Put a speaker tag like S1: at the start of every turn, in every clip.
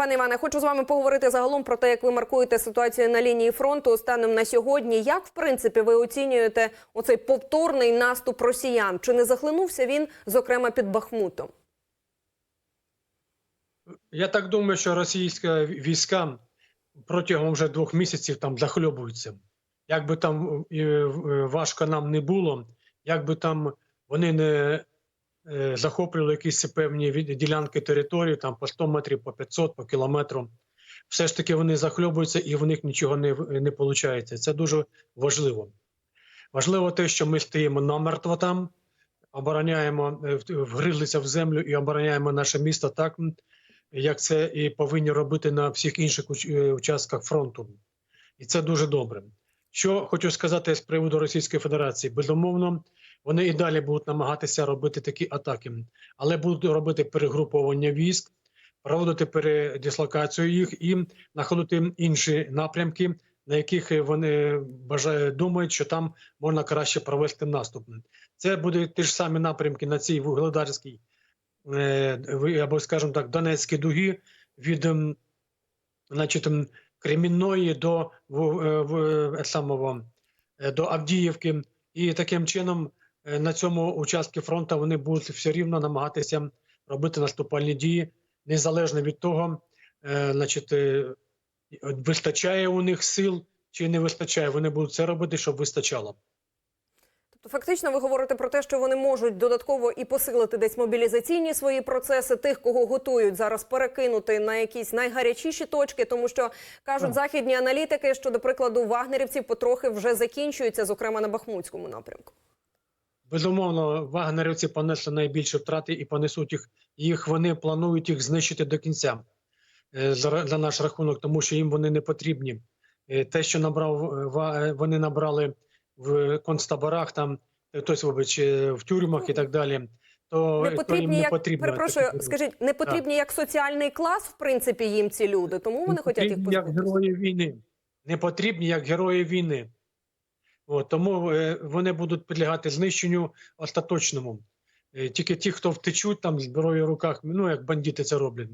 S1: пане Іване, хочу з вами поговорити загалом про те, як ви маркуєте ситуацію на лінії фронту станом на сьогодні. Як в принципі ви оцінюєте оцей повторний наступ росіян? Чи не захлинувся він, зокрема, під Бахмутом?
S2: Я так думаю, що російські війська протягом вже двох місяців там захльобуються. Як би там е, е, важко нам не було, як би там вони не захоплювали якісь певні ділянки території, там по 100 метрів, по 500, по кілометру, все ж таки вони захльобуються і в них нічого не, не виходить. Це дуже важливо. Важливо те, що ми стоїмо намертво там, обороняємо, е, вгризлися в землю і обороняємо наше місто так, як це і повинні робити на всіх інших е, участках фронту. І це дуже добре. Що хочу сказати з приводу Російської Федерації, безумовно, вони і далі будуть намагатися робити такі атаки, але будуть робити перегруповання військ, проводити передислокацію їх і знаходити інші напрямки, на яких вони бажають думають, що там можна краще провести наступ. Це будуть ті ж самі напрямки на цій вугледарській е, або, скажімо так, Донецькі дуги від значить, ем, Кремінної до е, е, самого, до Авдіївки. І таким чином на цьому участку фронту вони будуть все рівно намагатися робити наступальні дії, незалежно від того, е, значить, е, вистачає у них сил чи не вистачає. Вони будуть це робити, щоб вистачало.
S1: Тобто, фактично, ви говорите про те, що вони можуть додатково і посилити десь мобілізаційні свої процеси, тих, кого готують зараз перекинути на якісь найгарячіші точки, тому що кажуть західні аналітики, що до прикладу вагнерівці потрохи вже закінчуються, зокрема на Бахмутському напрямку.
S2: Безумовно, вагнерівці понесли найбільші втрати і понесуть їх. Їх вони планують їх знищити до кінця е, за, за наш рахунок, тому що їм вони не потрібні. Е, Те, що набрав е, вони набрали в концтаборах, там тобто, вибач, в тюрмах і так далі. То,
S1: Не
S2: то їм
S1: потрібні,
S2: не
S1: як
S2: потрібно.
S1: перепрошую, скажіть, не потрібні як соціальний клас, в принципі, їм ці люди, тому вони
S2: Не
S1: хочуть їх
S2: потрібні як герої війни. Не потрібні як герої війни. От, тому е, вони будуть підлягати знищенню остаточному. Е, тільки ті, хто втечуть там з зброєю в руках, ну як бандити це роблять,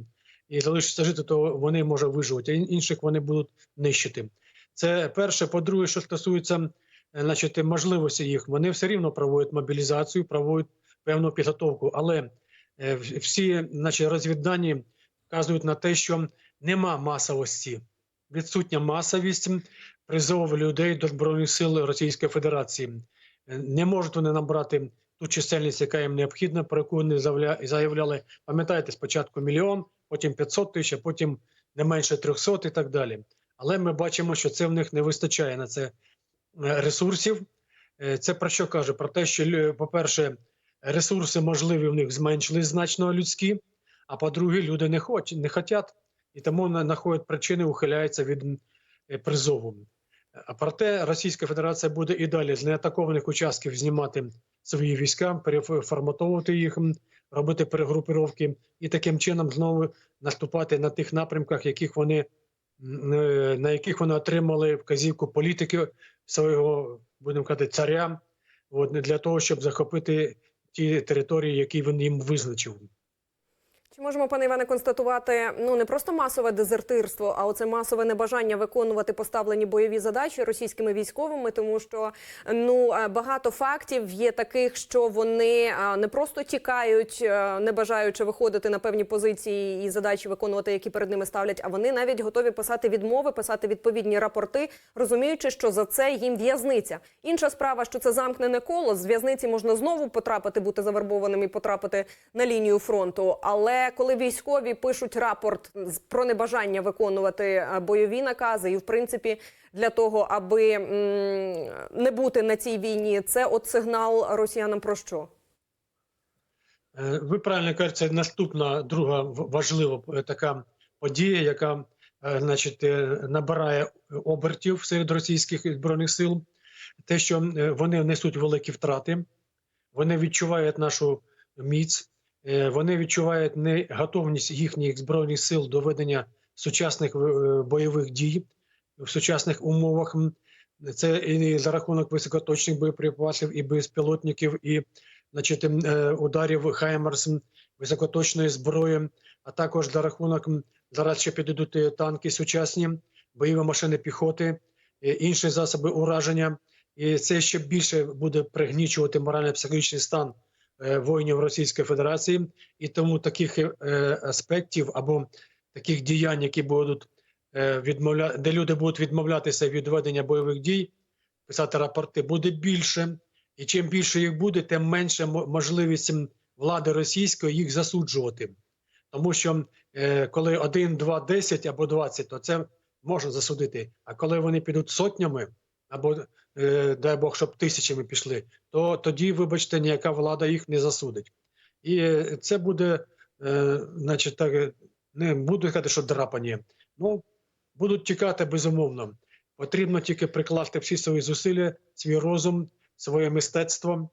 S2: і залишаться жити, то вони може виживуть, а інших вони будуть нищити. Це перше. По-друге, що стосується е, значить, можливості їх, вони все рівно проводять мобілізацію, проводять певну підготовку, але всі значить, розвіддані вказують на те, що нема масовості, відсутня масовість призову людей до збройних сил Російської Федерації. Не можуть вони набрати ту чисельність, яка їм необхідна, про яку вони заявля- заявляли. Пам'ятаєте, спочатку мільйон, потім 500 тисяч, а потім не менше 300 і так далі. Але ми бачимо, що це в них не вистачає на це е, ресурсів. Е, Це про що каже? Про те, що по-перше, ресурси можливі в них зменшились значно людські. А по-друге, люди не хочуть, не хотять, і тому на- знаходять причини, ухиляються від е, призову. А проте Російська Федерація буде і далі з неатакованих участків знімати свої війська, переформатовувати їх, робити перегрупировки і таким чином знову наступати на тих напрямках, яких вони е, на яких вони отримали вказівку політики свого, будемо казати, царя, от, для того, щоб захопити ті території, які він їм визначив.
S1: Чи можемо, пане Іване, констатувати ну не просто масове дезертирство, а оце масове небажання виконувати поставлені бойові задачі російськими військовими, тому що ну е, багато фактів є таких, що вони е, не просто тікають, е, не бажаючи виходити на певні позиції і задачі виконувати, які перед ними ставлять. А вони навіть готові писати відмови, писати відповідні рапорти, розуміючи, що за це їм в'язниця. Інша справа, що це замкнене коло з в'язниці можна знову потрапити, бути завербованим і потрапити на лінію фронту. Але коли військові пишуть рапорт про небажання виконувати е, бойові накази, і в принципі для того, аби не бути на цій війні, це от сигнал росіянам про що?
S2: Е, Ви правильно кажете, це наступна друга важлива е, така подія, яка значить, набирає обертів серед російських збройних сил. Те, що вони несуть великі втрати, вони відчувають нашу міць, вони відчувають неготовність їхніх збройних сил до ведення сучасних е, бойових дій в сучасних умовах. Це і за рахунок високоточних боєприпасів, і безпілотників, і значить, е, ударів Хаймерс, високоточної зброї, а також за рахунок Зараз ще підійдуть е, танки сучасні, бойові машини піхоти, е, інші засоби ураження. І це ще більше буде пригнічувати морально-психологічний стан е, воїнів Російської Федерації. І тому таких е, аспектів або таких діянь, які будуть е, відмовля... де люди будуть відмовлятися від ведення бойових дій, писати рапорти, буде більше. І чим більше їх буде, тим менше мо- можливість влади російської їх засуджувати. Тому що е, коли 1, 2, 10 або 20, то це можна засудити. А коли вони підуть сотнями, або е, дай Бог, щоб тисячами пішли, то тоді, вибачте, ніяка влада їх не засудить. І е, це буде, е, значить, так, не буду казати, що драпання. Ну, будуть тікати безумовно. Потрібно тільки прикласти всі свої зусилля, свій розум, своє мистецтво,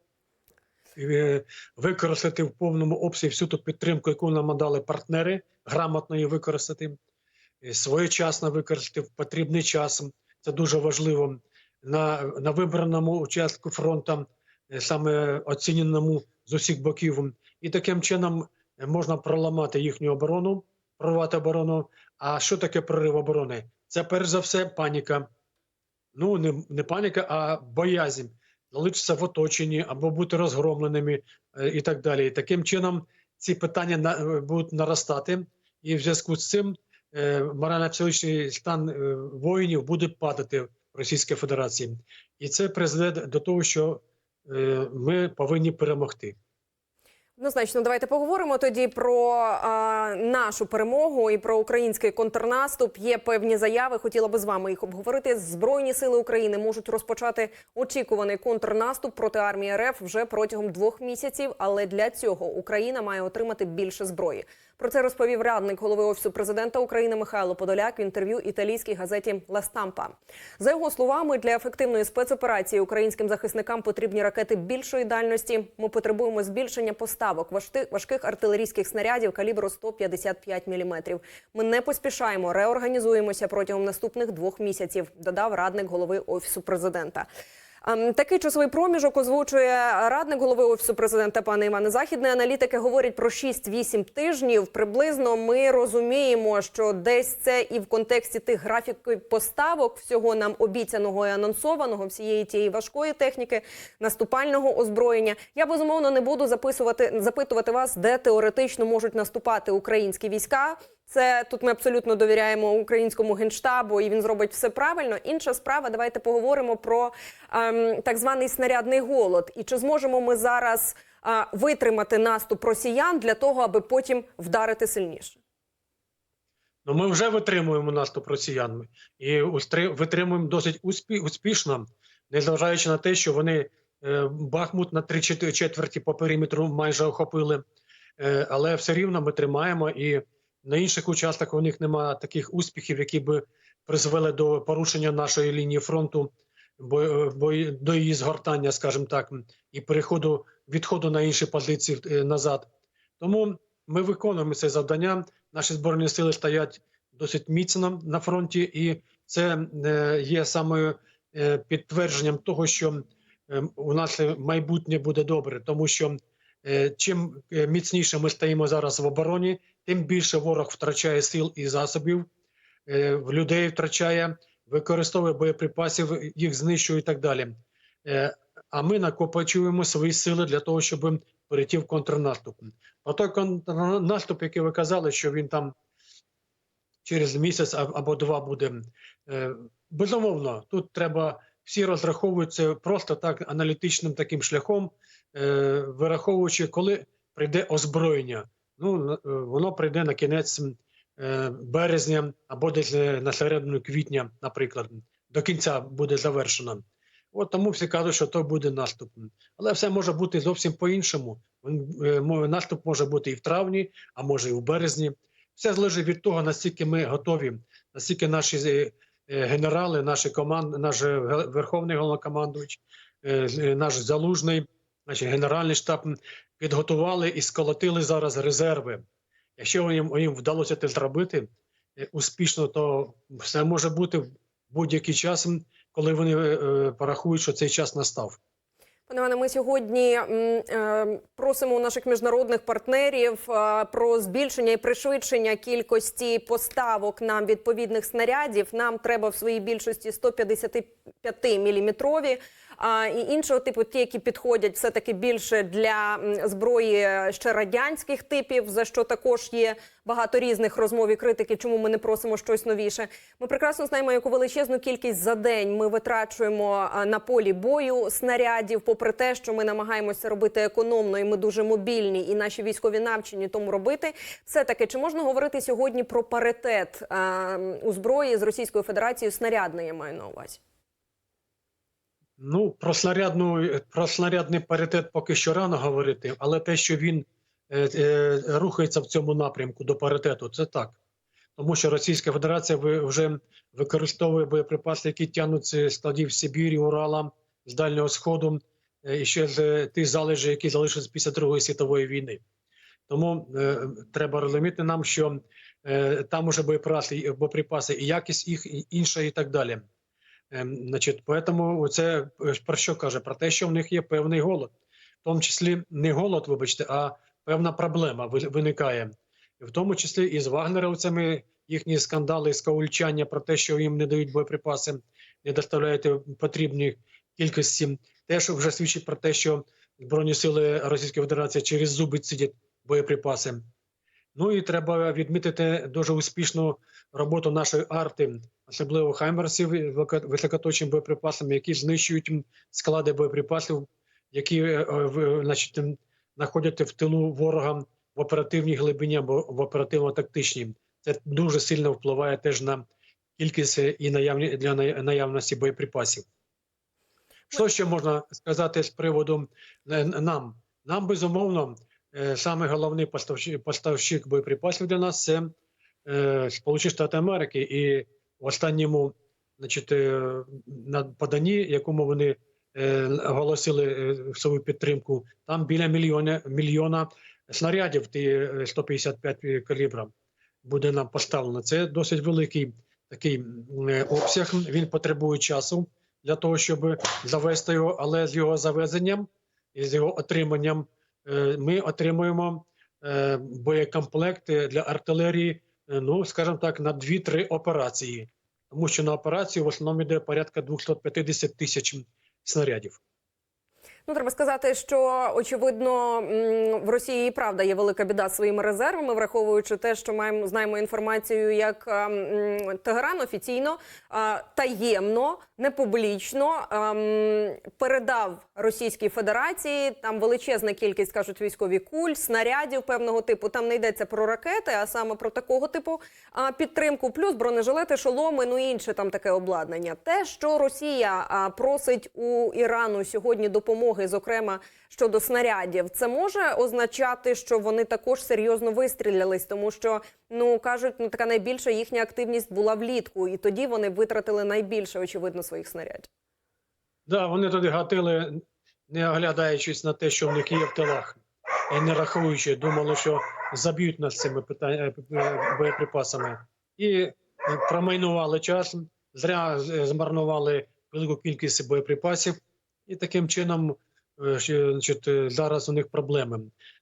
S2: використати в повному обсязі всю ту підтримку, яку нам надали партнери, грамотно її використати, своєчасно використати в потрібний час. Це дуже важливо на, на вибраному участку фронту, е, саме оціненому з усіх боків. І таким чином е, можна проламати їхню оборону, прорвати оборону. А що таке прорив оборони? Це перш за все паніка. Ну, не, не паніка, а боязнь. Залишитися в оточенні або бути розгромленими е, і так далі. Таким чином ці питання на, будуть наростати, і в зв'язку з цим е, морально-психологічний стан воїнів буде падати в Російській Федерації. І це призведе до того, що е, ми повинні перемогти.
S1: Однозначно, давайте поговоримо тоді про а, нашу перемогу і про український контрнаступ. Є певні заяви. Хотіла би з вами їх обговорити. Збройні сили України можуть розпочати очікуваний контрнаступ проти армії РФ вже протягом двох місяців. Але для цього Україна має отримати більше зброї. Про це розповів радник голови офісу президента України Михайло Подоляк в інтерв'ю італійській газеті «Ла Стампа». За його словами, для ефективної спецоперації українським захисникам потрібні ракети більшої дальності. Ми потребуємо збільшення поставок важких артилерійських снарядів калібру 155 мм. Ми не поспішаємо, реорганізуємося протягом наступних двох місяців. Додав радник голови офісу президента. Ем, Такий часовий проміжок озвучує радник голови офісу президента пане Іване. Західні аналітики говорять про 6-8 тижнів. Приблизно ми розуміємо, що десь це і в контексті тих графіків поставок всього нам обіцяного і анонсованого всієї тієї важкої техніки, наступального озброєння. Я безумовно не буду записувати запитувати вас, де теоретично можуть наступати українські війська. Це тут ми абсолютно довіряємо українському генштабу, і він зробить все правильно. Інша справа, давайте поговоримо про ем, так званий снарядний голод. І чи зможемо ми зараз е, витримати наступ росіян для того, аби потім вдарити сильніше?
S2: Ну, ми вже витримуємо наступ росіян і витримуємо досить успі- успішно, незважаючи на те, що вони е, Бахмут на три четверті по периметру майже охопили. Е, але все рівно ми тримаємо, і на інших участках у них немає таких успіхів, які би призвели до порушення нашої лінії фронту, бо, е, бо до її згортання, скажімо так, і переходу відходу на інші позиції е, назад. Тому ми виконуємо це завдання. Наші збройні сили стоять досить міцно на фронті, і це е, є саме е, підтвердженням того, що у нас майбутнє буде добре, тому що чим міцніше ми стоїмо зараз в обороні, тим більше ворог втрачає сил і засобів, е, людей втрачає, використовує боєприпасів, їх знищує і так далі. Е, А ми накопичуємо свої сили для того, щоб перейти в контрнаступ. А той контрнаступ, який ви казали, що він там через місяць або два буде. е, Безумовно, тут треба всі розраховуються просто так аналітичним таким шляхом, вираховуючи, коли прийде озброєння. Ну, е, воно прийде на кінець е, березня або десь е, на середину квітня, наприклад, до кінця буде завершено. От тому всі кажуть, що то буде наступ. Але все може бути зовсім по-іншому. Наступ може бути і в травні, а може і в березні. Все залежить від того, наскільки ми готові, наскільки наші генерали, наші команди, наш верховний головнокомандувач, наш залужний, наш генеральний штаб підготували і сколотили зараз резерви. Якщо їм, їм вдалося це зробити е, успішно, то все може бути в будь-який час, коли вони е, е, порахують, що цей час настав.
S1: Пане Іване, ми сьогодні е, просимо наших міжнародних партнерів про збільшення і пришвидшення кількості поставок нам відповідних снарядів. Нам треба в своїй більшості 155 міліметрові. А і іншого типу, ті, які підходять все таки більше для зброї ще радянських типів, за що також є багато різних розмов і критики, чому ми не просимо щось новіше. Ми прекрасно знаємо, яку величезну кількість за день ми витрачуємо на полі бою снарядів, попри те, що ми намагаємося робити економно, і ми дуже мобільні, і наші військові навчені тому робити. Все таки, чи можна говорити сьогодні про паритет у зброї з Російською Федерацією снарядної, я маю на увазі?
S2: Ну, про снарядну про снарядний паритет поки що рано говорити, але те, що він е, е, рухається в цьому напрямку до паритету, це так. Тому що Російська Федерація вже використовує боєприпаси, які тягнуть з складів Сибірі, Урала, з Дальнього Сходу, е, і ще з тих залежів, які залишились після Другої світової війни. Тому е, треба розуміти нам, що е, там уже боєприпаси, боєприпаси і якість їх і інша, і так далі. Ем, Значить, поэтому це е, про що каже? Про те, що в них є певний голод, в тому числі не голод, вибачте, а певна проблема ви- виникає, в тому числі і з вагнерівцями їхні скандали, скаульчання про те, що їм не дають боєприпаси, не доставляють потрібні кількості, теж вже свідчить про те, що збройні сили Російської Федерації через зуби цідять боєприпаси. Ну і треба відмітити дуже успішну роботу нашої арти, особливо хаймерсів високо- високоточними боєприпасами, які знищують склади боєприпасів, які е, значить, знаходяться в тилу ворога в оперативній глибині або в оперативно-тактичній. Це дуже сильно впливає теж на кількість і наявні для наявності боєприпасів. Що ще можна сказати з приводу е, нам? Нам безумовно саме головний поставщик, поставщик боєприпасів для нас це е, Сполучені Штати Америки, і в останньому значить, е, на поданні, якому вони е, оголосили е, свою підтримку, там біля мільйона, мільйона снарядів ті е, 155 калібра буде нам поставлено. Це досить великий такий е, обсяг. Він потребує часу для того, щоб завести його, але з його завезенням і з його отриманням е, ми отримуємо е, боєкомплекти для артилерії, е, ну скажімо так, на 2-3 операції, тому що на операцію в основному йде порядка 250 тисяч снарядів.
S1: Ну, треба сказати, що очевидно в Росії правда є велика біда своїми резервами, враховуючи те, що маємо знаємо інформацію, як Тегеран офіційно таємно, не публічно передав Російській Федерації там величезна кількість кажуть військові куль, снарядів певного типу. Там не йдеться про ракети, а саме про такого типу підтримку, плюс бронежилети, шоломи, ну і інше там таке обладнання. Те, що Росія просить у Ірану сьогодні допомоги, зокрема щодо снарядів, це може означати, що вони також серйозно вистрілялись, тому що ну кажуть, ну така найбільша їхня активність була влітку, і тоді вони витратили найбільше, очевидно, своїх снарядів.
S2: Да, вони туди гатили, не оглядаючись на те, що в них є в тилах, і не рахуючи, думали, що заб'ють нас цими питань- е, боєприпасами. І е, промайнували час, зря змарнували велику кількість боєприпасів, і таким чином е, значить, е, зараз у них проблеми.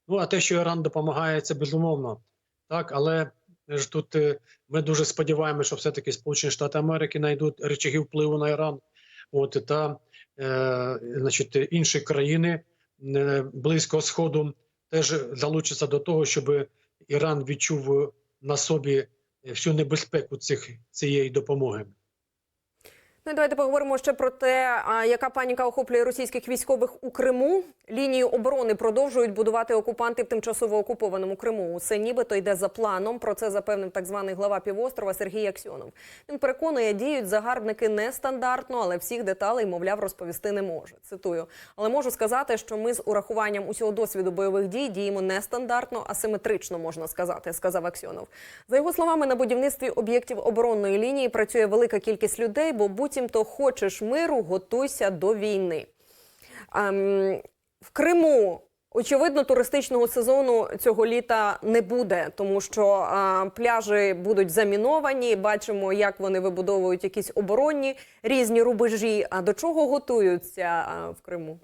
S2: Ну а те, що Іран допомагає, це безумовно. Так, але ж тут е, ми дуже сподіваємося, що все-таки Сполучені Штати Америки знайдуть речаги впливу на Іран. От та е, значить, інші країни е, близького сходу теж залучаться до того, щоб Іран відчув на собі всю небезпеку цих цієї допомоги.
S1: Ну, давайте поговоримо ще про те, яка паніка охоплює російських військових у Криму. Лінію оборони продовжують будувати окупанти в тимчасово окупованому Криму. Усе нібито йде за планом. Про це запевнив так званий глава півострова Сергій Аксьонов. Він переконує, діють загарбники нестандартно, але всіх деталей, мовляв, розповісти не може. Цитую, але можу сказати, що ми з урахуванням усього досвіду бойових дій діємо нестандартно, асиметрично можна сказати, сказав Аксьонов. За його словами, на будівництві об'єктів оборонної лінії працює велика кількість людей, бо буцімто хочеш миру, готуйся до війни. Ем, в Криму. Очевидно, туристичного сезону цього літа не буде, тому що а, пляжі будуть заміновані. Бачимо, як вони вибудовують якісь оборонні різні рубежі. А до чого готуються а, в Криму?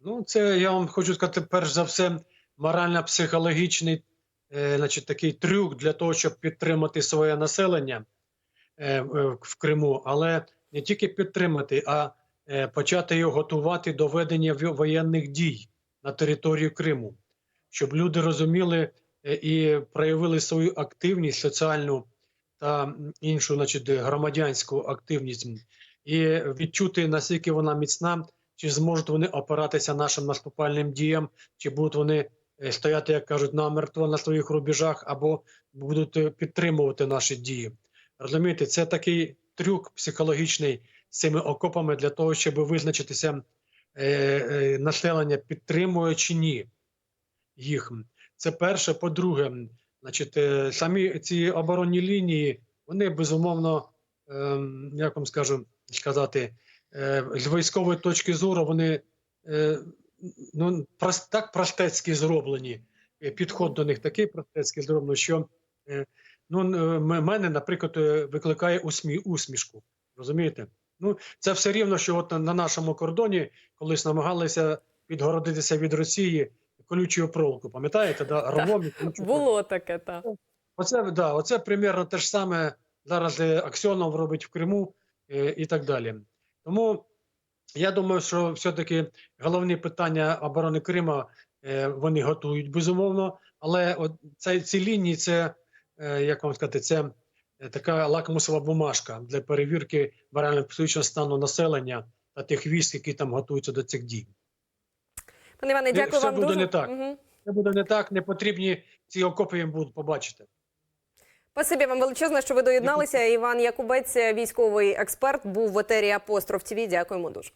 S2: Ну, це я вам хочу сказати, перш за все, морально-психологічний е, значить, такий трюк для того, щоб підтримати своє населення е, е, в Криму, але не тільки підтримати, а е, почати його готувати до ведення воєнних дій на території Криму, щоб люди розуміли е, і проявили свою активність соціальну та іншу, значить, громадянську активність, і відчути наскільки вона міцна, чи зможуть вони опиратися нашим наступальним діям, чи будуть вони е, стояти, як кажуть, намертво на своїх рубежах, або будуть е, підтримувати наші дії. Розумієте, це такий трюк психологічний з цими окопами для того, щоб визначитися, е, е, населення підтримує чи ні їх. Це перше. По-друге, значить, е, самі ці оборонні лінії, вони безумовно, ем, як вам скажу сказати, е, з військової точки зору вони е, ну, прос- так простецькі зроблені. е, Підход до них такий простецький зроблено, що е, ну, е, мене, наприклад, е, викликає усмі, усмішку. Розумієте? Ну, це все рівно, що от на, на нашому кордоні колись намагалися відгородитися від Росії колючою проволоку. Пам'ятаєте, да? Колючою
S1: Було таке, так.
S2: Оце да, оце примерно те ж саме зараз е, Аксьонов робить в Криму і так далі. Тому я думаю, що все-таки головні питання оборони Крима вони готують безумовно. Але от це, ці лінії, це як вам сказати, це е, така лакмусова бумажка для перевірки морально-психічного стану населення та тих військ, які там готуються до цих дій.
S1: Пане Іване,
S2: Е,
S1: дякую
S2: все
S1: вам
S2: буде
S1: дуже.
S2: не так.
S1: Мгм.
S2: Це буде не так, не потрібні ці окопи їм будуть побачити.
S1: Спасибі вам величезне, що ви доєдналися. Іван Якубець, військовий експерт, був в етері Апостроф ТВ. Дякуємо дуже.